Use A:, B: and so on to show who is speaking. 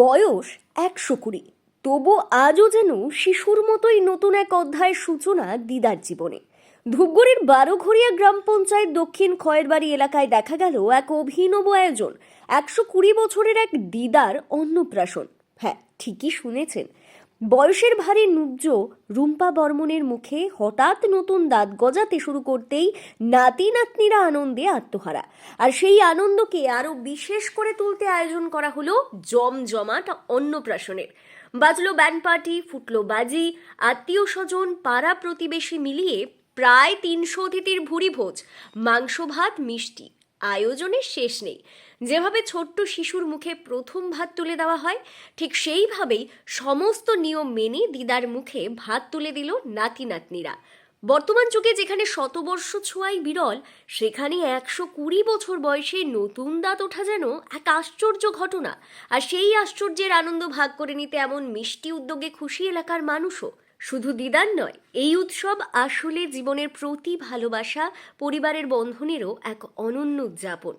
A: বয়স একশো কুড়ি। তবু আজও যেন শিশুর মতোই নতুন এক অধ্যায়ের সূচনা দিদার জীবনে। ধূপগুড়ির বারোঘরিয়া গ্রাম পঞ্চায়েত দক্ষিণ খয়েরবাড়ি এলাকায় দেখা গেল এক অভিনব আয়োজন, একশো কুড়ি বছরের এক দিদার অন্নপ্রাশন। হ্যাঁ ঠিকই শুনেছেন। বয়সের ভারী নুব্জ রুম্পা বর্মনের মুখে হঠাৎ নতুন দাঁত গজাতে শুরু করতেই নাতি নাতনিরা আনন্দে আত্মহারা। আর সেই আনন্দকে আরও বিশেষ করে তুলতে আয়োজন করা হলো জমজমাট অন্নপ্রাশনের। বাজলো ব্যান্ড পার্টি, ফুটলো বাজি আত্মীয় স্বজন পাড়া প্রতিবেশী মিলিয়ে প্রায় তিনশো অতিথির ভুরি ভোজ মাংস ভাত মিষ্টি। আয়োজনের শেষ নেই। যেভাবে ছোট্ট শিশুর মুখে প্রথম ভাত তুলে দেওয়া হয়, ঠিক সেইভাবেই সমস্ত নিয়ম মেনে দিদার মুখে ভাত তুলে দিল নাতি নাতনিরা। বর্তমান যুগে যেখানে শতবর্ষ ছোঁয়াই বিরল, সেখানে একশো কুড়ি বছর বয়সে নতুন দাঁত ওঠা যেন এক আশ্চর্য ঘটনা। আর সেই আশ্চর্যের আনন্দ ভাগ করে নিতে এমন মিষ্টি উদ্যোগে খুশি এলাকার মানুষও। শুধু দিদার নয় এই উৎসব আসলে জীবনের প্রতি ভালোবাসা পরিবারের বন্ধনেরও এক অনন্য উদযাপন।